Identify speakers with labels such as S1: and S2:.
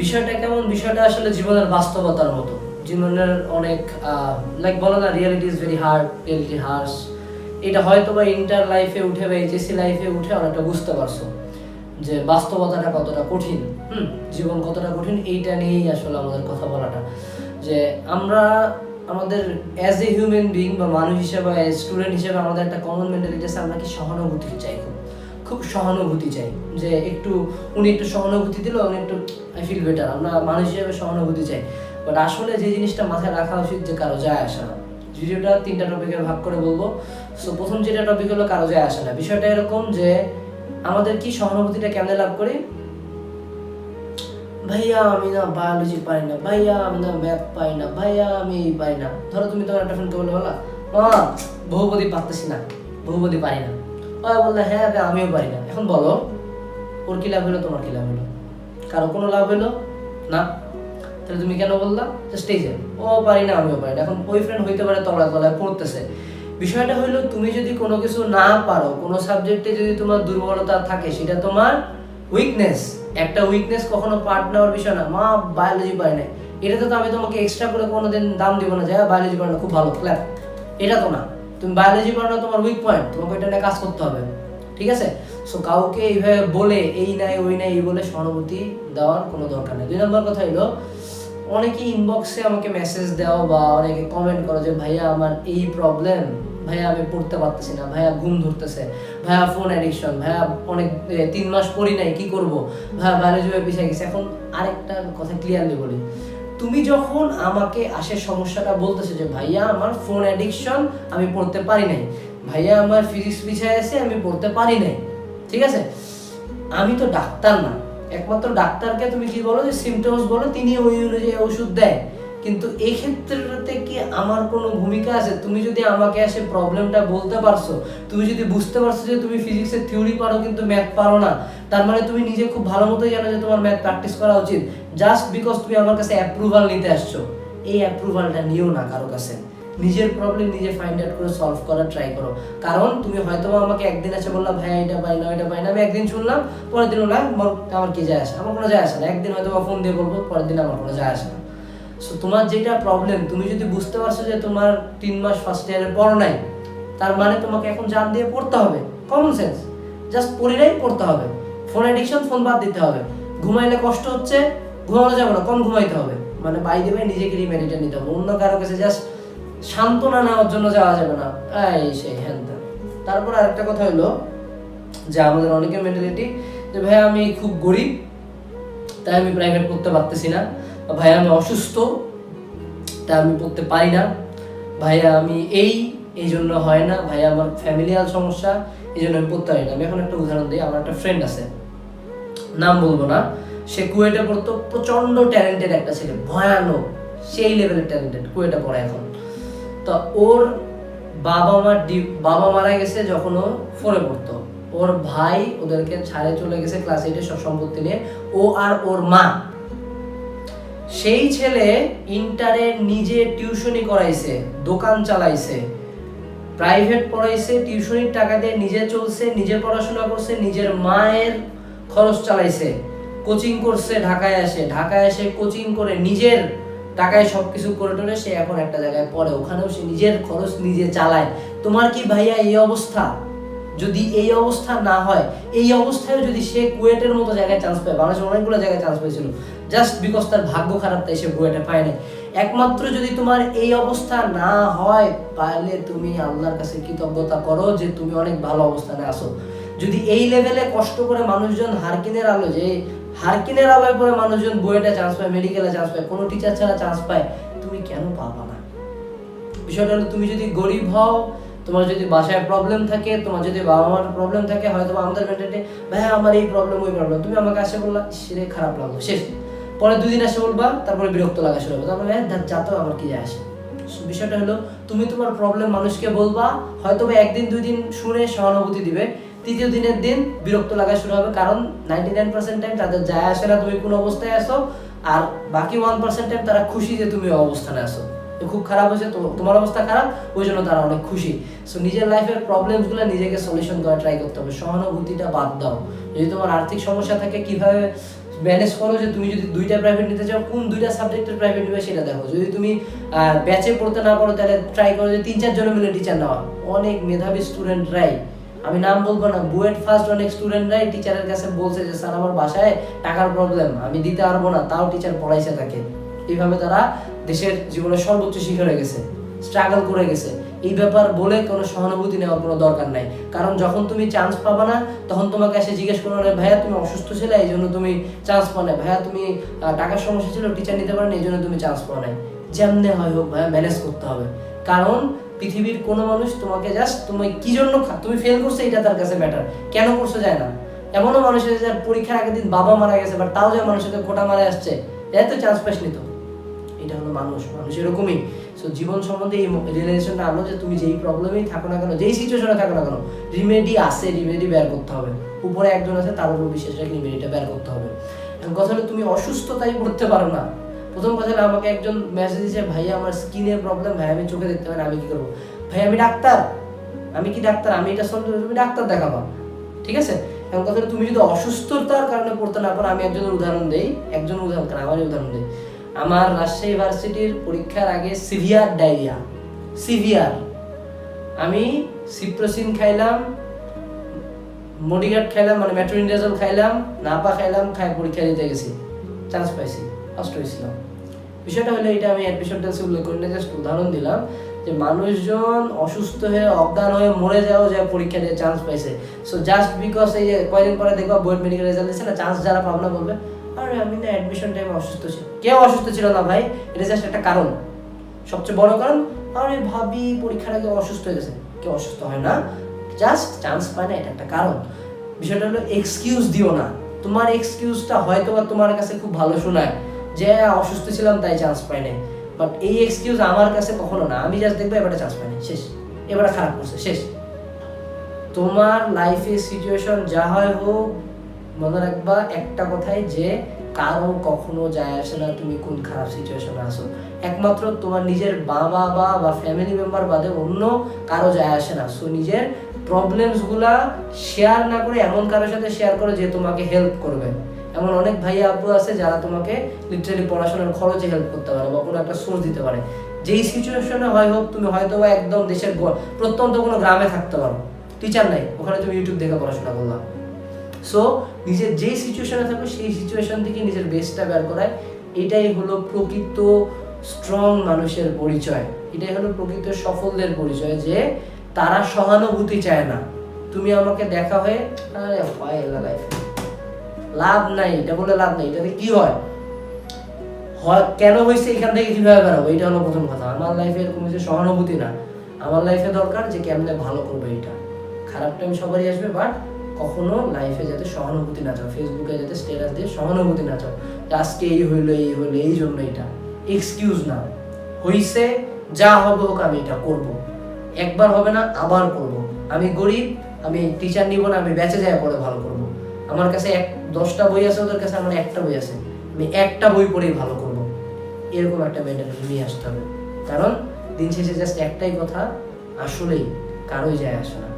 S1: বিষয়টা কেমন? বিষয়টা আসলে জীবনের বাস্তবতার মতো। জীবনের অনেক লাইক বলো না reality is very hard reality hurts এটা হয়তো বা ইন্টার লাইফে উঠে বা এইচএসসি লাইফে উঠে অনেকটা বুঝতে পারছ যে বাস্তবতাটা কতটা কঠিন। হুম, জীবন কতটা কঠিন এইটা নিয়েই আসলে আমাদের কথা বলাটা। যে আমরা, আমাদের অ্যাজ এ হিউম্যান বিং বা মানুষ হিসেবে স্টুডেন্ট হিসেবে আমাদের একটা কমন মেন্টালিটি আছে, আমরা কি সহানুভূতি চাই খুব সহানুভূতি চাই। যে একটু, উনি একটু সহানুভূতি দিল উনি একটু আই ফিল বেটার আমরা মানুষ হিসেবে সহানুভূতি চাই। বাট আসলে যে জিনিসটা মাথায় রাখা উচিত যে কারও যায় আসে না। ভিডিওটা তিনটা টপিকে ভাগ করে বলব। সো প্রথম যেটা টপিক হলো কারও যায় আসে না। বিষয়টা এরকম যে, আমাদের কি সহানুভূতিটা কেমনে লাভ করি? ভাইয়া, আমি না বায়োলজি পাই না। ভাইয়া, আমি না ম্যাথ পাই না। ভাইয়া, আমি পাই না। ধরো তুমি তোমার একটা ফ্রেন্ডকে বলে বলা, মা, বহুপদী পারতেছি না। বহুপদী পারি না। বললে হ্যাঁ আমিও পারি না। এখন বলো, ওর কি লাভ হলো, তোমার কি লাভ হলো? কারও কোনো লাভ হলো? না? তাহলে তুমি কেন বললা? যে ও পারি না, আমিও পারি না। এখন ওই ফ্রেন্ড হইতে পারে তলায় তলায় পড়তেছে। বিষয়টা হইল, তুমি যদি কোনো কিছু না পারো, কোনো সাবজেক্টে যদি তোমার দুর্বলতা থাকে, সেটা তোমার উইকনেস একটা উইকনেস কখনো পার্ট নেওয়ার বিষয় না। মা বায়োলজি পারি না এটাতে তো আমি তোমাকে এক্সট্রা করে কোনোদিন দাম দিব না। যে বায়োলজি পারো না খুব ভালো। ক্ল্যাপ এটা তো না। তুমি বায়োলজি পারো না, তোমার উইক পয়েন্ট তোমাকে এটা নিয়ে কাজ করতে হবে। ঠিক আছে? সো কাউকে এইভাবে বলে, এই নাই, ওই নাই, এই বলে সহানুভূতি দেওয়ার কোনো দরকার নেই। দুই নম্বর কথা হলো অনেকে ইনবক্সে আমাকে মেসেজ দাও বা অনেকে কমেন্ট করো যে, ভাইয়া, আমার এই প্রবলেম ভাইয়া, আমি পড়তে পারতেছি না, ভাইয়া, ঘুম ধরতেছে, ভাইয়া ফোন অ্যাডিকশন ভাইয়া, অনেক তিন মাস পড়ি নাই, কি করব? ভাইয়া বায়োলজি পিছিয়ে গেছে। এখন আরেকটা কথা ক্লিয়ারলি বলি। তুমি যখন আমাকে আসে সমস্যাটা বলতেছে যে, ভাইয়া, আমার ফোন অ্যাডিকশন আমি পড়তে পারি নাই। ভাইয়া, আমার ফিজিক্স পিছিয়ে আছে, আমি পড়তে পারি নাই। ঠিক আছে? আমি তো ডাক্তার না। একমাত্র ডাক্তারকে তুমি কি বলো যে সিমটমস বলো তিনি ওই অনুযায়ী ওষুধ দেয়। কিন্তু এই ক্ষেত্রতে কি আমার কোনো ভূমিকা আছে? তুমি যদি আমাকে এসে প্রবলেমটা বলতে পারছ, তুমি যদি বুঝতে পারছ যে তুমি ফিজিক্সের থিওরি পারো কিন্তু ম্যাথ পারো না, তার মানে তুমি নিজে খুব ভালো মতোই জানো যে তোমার ম্যাথ প্র্যাকটিস করা উচিত। জাস্ট বিকজ তুমি আমার কাছে অ্যাপ্রুভাল নিতে আসছো, এই অ্যাপ্রুভালটা নিও না কারও কাছে। নিজের প্রবলেম নিজে ফাইন্ড আউট করে সলভ করার ট্রাই করো। কারণ তুমি হয়তো আমাকে একদিন এসে বললাম ভাই, এটা পাই না এটা পাই না। আমি একদিন শুনলাম, পরের দিন বললাম "মোর- আমার কি যায় আসে? আমার কোনো যায় আসে না। একদিন হয়তো ফোন দিয়ে বলব, পরের দিন আমার কোনো যায় আসে না। সো তোমার যেটা প্রবলেম তুমি যদি বুঝতে পারছ যে তোমার তিন মাস ফার্স্ট ইয়ারে পড়ো নাই, তার মানে তোমাকে এখন জান দিয়ে পড়তে হবে। কমন সেন্স জাস্ট পড়িলেই পড়তে হবে। ফোন অ্যাডিকশন ফোন বাদ দিতে হবে। ঘুমাইলে কষ্ট হচ্ছে, ঘুমানো যাবে না, কম ঘুমাইতে হবে। মানে বাই দেবে নিজেকে রিমেডিটা নিতে হবে। অন্য কারও কাছে জাস্ট সান্ত্বনা নেওয়ার জন্য যাওয়া যাবে না। এই সেই হ্যান। তারপর আরেকটা কথা হলো যে আমাদের অনেকের মেন্টালিটি যে, ভাই, আমি খুব গরিব, তাই আমি প্রাইভেট পড়তে পারতেছি না। বা ভাই আমি অসুস্থ, তা আমি পড়তে পারি না। ভাইয়া আমি এই এই জন্য হয় না। ভাইয়া আমার ফ্যামিলিয়াল সমস্যা, এই জন্য আমি পড়তে পারি না। আমি এখন একটা উদাহরণ দিই, আমার একটা ফ্রেন্ড আছে। নাম বলব না। সে কুয়েটে পড়তো প্রচণ্ড ট্যালেন্টেড একটা ছেলে, ভয়ানক, সেই লেভেলের ট্যালেন্টেড কুয়েটে পড়ে এখন। তো ওর বাবা মা ডি- বাবা মারা গেছে যখন ও ফোরে পড়তো। ওর ভাই ওদেরকে ছাড়ে চলে গেছে ক্লাস এইটে সব সম্পত্তি নিয়ে। ও আর ওর মা সেই ছেলে ইন্টারে নিজে টিউশনি করাইছে, দোকান চালাইছে। প্রাইভেট পড়াইছে, টিউশনির টাকা দিয়ে নিজে চলছে, নিজে পড়াশোনা করছে, নিজের মায়ের খরচ চালাইছে। কোচিং করছে, ঢাকায় আসে। ঢাকায় এসে কোচিং করে নিজের টাকায় সবকিছু করে টোরে সে এখন একটা জায়গায় পড়ে। ওখানেও সে নিজের খরচ নিজে চালায়। তোমার কি ভাইয়া এই অবস্থা? যদি এই অবস্থা না হয়, এই অবস্থায় যদি সে কুয়েটের মতো জায়গায় চান্স পায়, বাংলাদেশের অনেকগুলো জায়গায় চান্স পেয়েছিল জাস্ট বিকজ তার ভাগ্য খারাপ তাই সে কুয়েটে পায় নাই। একমাত্র যদি তোমার এই অবস্থা না হয়, তাহলে তুমি আল্লাহর কাছে কৃতজ্ঞতা করো যে তুমি অনেক ভালো অবস্থানে আসো যদি এই লেভেলে কষ্ট করে মানুষজন হারকিনের আলো, যে হারকিনের আলোয় পরে মানুষজন বুয়েটে চান্স পায় মেডিকেলে চান্স পায়, কোনো টিচার ছাড়া চান্স পায়, তুমি কেন পাবা না? বিষয়টা হলো, তুমি যদি গরিব হও তোমার যদি বাসায় প্রবলেম থাকে, তোমার যদি বাবা মার প্রবলেম থাকে, হয়তো আমাদের মেন্টালিটি ভাই আমার এই প্রবলেম ওই প্রবলেম তুমি আমাকে আসে বললা, সেরে খারাপ লাগল, শেষ। পরে দুই দিন এসে বলবা, তারপরে বিরক্ত লাগা শুরু হবে। তারপরে হ্যাঁ যা তো আমার কি আসে? বিষয়টা হলো, তুমি তোমার প্রবলেম মানুষকে বলবা, হয়তো বা একদিন, দুই দিন শুনে সহানুভূতি দিবে, তৃতীয় দিনের দিন বিরক্ত লাগা শুরু হবে, কারণ নাইনটি নাইন পার্সেন্ট টাইম তাদের যায় আসে না, তুমি কোন অবস্থায় আসো আর বাকি ওয়ান পার্সেন্ট টাইম তারা খুশি যে তুমি অবস্থানে আসো তো খুব খারাপ হয়েছে তোমার অবস্থা খারাপ? ওই জন্য তারা অনেক খুশি। সো নিজের লাইফের প্রবলেমসগুলো নিজেকে সলিউশন করা ট্রাই করতে হবে। সহানুভূতিটা বাদ দাও। যদি তোমার আর্থিক সমস্যা থাকে, কীভাবে ম্যানেজ করো যে তুমি যদি দুইটা প্রাইভেট নিতে চাও, কোন দুইটা সাবজেক্টের প্রাইভেট নেবে সেটা দেখো। যদি তুমি ব্যাচে পড়তে না পারো, তাহলে ট্রাই করো যে তিন চারজনে মিলে টিচার নেওয়া। অনেক মেধাবী স্টুডেন্টরাই আমি নাম বলব না, বুয়েট ফার্স্ট অনেক স্টুডেন্টরাই টিচারের কাছে বলছে যে, স্যার, আমার বাসায় টাকার প্রবলেম আমি দিতে পারব না। তাও টিচার পড়াইছে তাকে। এইভাবে তারা দেশের জীবনের সর্বোচ্চ শিখরে গেছে স্ট্রাগল করে গেছে। এই ব্যাপার বলে কোনো সহানুভূতি নেওয়ার কোনো দরকার নাই। কারণ যখন তুমি চান্স পাবা না, তখন তোমাকে এসে জিজ্ঞেস করো না ভাইয়া, তুমি অসুস্থ ছিলে, এই জন্য তুমি চান্স পাও না ভাইয়া, তুমি টাকার সমস্যা ছিল টিচার নিতে পারেন, এই জন্য তুমি চান্স পাও নাই। যেমনে হয় হোক ভাইয়া ম্যানেজ করতে হবে। কারণ পৃথিবীর কোনো মানুষ তোমাকে জাস্ট তুমি কি জন্য তুমি ফেল করছ এটা তার কাছে ম্যাটার কেন করছ যায় না। এমনও মানুষ আছে যার পরীক্ষার আগের দিন বাবা মারা গেছে বাট তাও যে মানুষের কোটা মারা আসছে। এত চান্স পাসনি তো। এটা হলো মানুষ। মানুষ এরকমই। সো জীবন সম্বন্ধে এই রিলেশনটা আনো যে তুমি যেই প্রবলেমেই থাকো না কেন, যেই সিচুয়েশনে থাকো না কেন রিমেডি আছে রিমেডি বের করতে হবে। উপরে একজন আছে, তার উপর বিশেষ রেখে রিমেডিটা বের করতে হবে। কথা হলো, তুমি অসুস্থতাই পড়তে পারো না। প্রথম কথা আমাকে একজন মেসেজ দিয়েছে, ভাই, আমার স্কিনের প্রবলেম ভাই, আমি চোখে দেখতে না, আমি কি করব? ভাই, আমি ডাক্তার। আমি কি ডাক্তার? আমি এটা সলভ তুমি ডাক্তার দেখাবা। ঠিক আছে? এখন কথা তুমি যদি অসুস্থতার কারণে পড়তে না পারো, আমি একজনের উদাহরণ দেই একজন উদাহরণ, কেন? আমারই উদাহরণ দেই। আমার রাজশাহী ভার্সিটির পরীক্ষার আগে সিভিয়ার ডায়রিয়া, সিভিয়ার। আমি সিপ্রোসিন খাইলাম, মডিগার্ড খাইলাম মানে মেট্রোনিডাজল খাইলাম, নাপা খাইলাম, খাই পরীক্ষা দিতে গেছি চান্স পাইছি ফার্স্ট হয়েছিলাম। বিষয়টা হলো এটা আমি এপিসোড ডান্সে উল্লেখ করি না জাস্ট উদাহরণ দিলাম, যে মানুষজন অসুস্থ হয়ে অজ্ঞান হয়ে মরে যাও যে পরীক্ষা দিয়ে চান্স পাইছে। সো জাস্ট বিকজ এই যে কয়দিন পরে দেখবা বোর্ড মেডিকেল রেজাল্ট দিচ্ছে না চান্স যারা পাবো না বলবে আরে আমি না অ্যাডমিশন টাইমে অসুস্থ ছিল কেউ অসুস্থ ছিল না ভাই, এটা জাস্ট একটা কারণ। সবচেয়ে বড় কারণ, আরে ভাবি, পরীক্ষার আগে অসুস্থ হয়ে গেছে। কেউ অসুস্থ হয় না। জাস্ট চান্স পায় না, এটা একটা কারণ। বিষয়টা হলো এক্সকিউজ দিও না। তোমার এক্সকিউজটা হয়তো বা তোমার কাছে খুব ভালো শোনায়। যে অসুস্থ ছিলাম, তাই চান্স পাই নাই। বাট এই এক্সকিউজ আমার কাছে কখনো না। আমি জাস্ট দেখব, এবারে চান্স পাইনি শেষ। এবারে খারাপ করছে। শেষ। তোমার লাইফে সিচুয়েশন যা হয় হোক মনে রাখবা একটা কথাই যে কারও কখনো যায় আসে না, তুমি কোন খারাপ সিচুয়েশনে আসো একমাত্র তোমার নিজের বাবা বা বা ফ্যামিলি মেম্বার বাদে অন্য কারও যায় আসে না। সো নিজের প্রবলেমসগুলা শেয়ার না করে এমন কারোর সাথে শেয়ার করো যে তোমাকে হেল্প করবে। এমন অনেক ভাইয়া আপু আছে যারা তোমাকে লিটারালি পড়াশোনার খরচে হেল্প করতে পারে বা কোনো একটা সোর্স দিতে পারে। যেই সিচুয়েশনে হয় হোক, তুমি হয়তো বা একদম দেশের প্রত্যন্ত কোনো গ্রামে থাকতে পারো। টিচার নাই, ওখানে তুমি ইউটিউব দেখে পড়াশোনা করলাম সো নিজের যেই সিচুয়েশনে থাকো সেই সিচুয়েশন থেকে নিজের বেস্টটা বের করায়। এটাই হলো প্রকৃত স্ট্রং মানুষের পরিচয়। এটাই হলো প্রকৃত সফলদের পরিচয় যে তারা সহানুভূতি চায় না। তুমি আমাকে দেখা হয়ে, আরে হয় লাইফ লাভ নাই, এটা বলে লাভ নাই, এটাতে কি হয়? হয়, কেন হয়েছে এখান থেকে কীভাবে বেরোবো? এটা হলো প্রথম কথা। আমার লাইফে এরকম হচ্ছে সহানুভূতি না। আমার লাইফে দরকার যে কেমনে ভালো করবে এটা। খারাপ টাইম সবারই আসবে বাট কখনো লাইফে যাতে সহানুভূতি না চাও ফেসবুকে যাতে স্ট্যাটাস দিয়ে সহানুভূতি না চাও আজকে এই হইল এই হইল, এই জন্য এটা। এক্সকিউজ না। হইছে, যা হবে হোক আমি এটা করব। একবার হবে না, আবার করব। আমি গরিব, আমি টিচার নিব না, আমি বেঁচে যাই পরে ভালো করব। আমার কাছে এক, দশটা বই আছে, ওদের কাছে আমার একটা বই আছে। আমি একটা বই পড়েই ভালো করব। এরকম একটা মেন্টালিটি নিয়ে আসতে হবে। কারণ, দিন শেষে জাস্ট একটাই কথা, আসলেই কারোই যায় আসে না।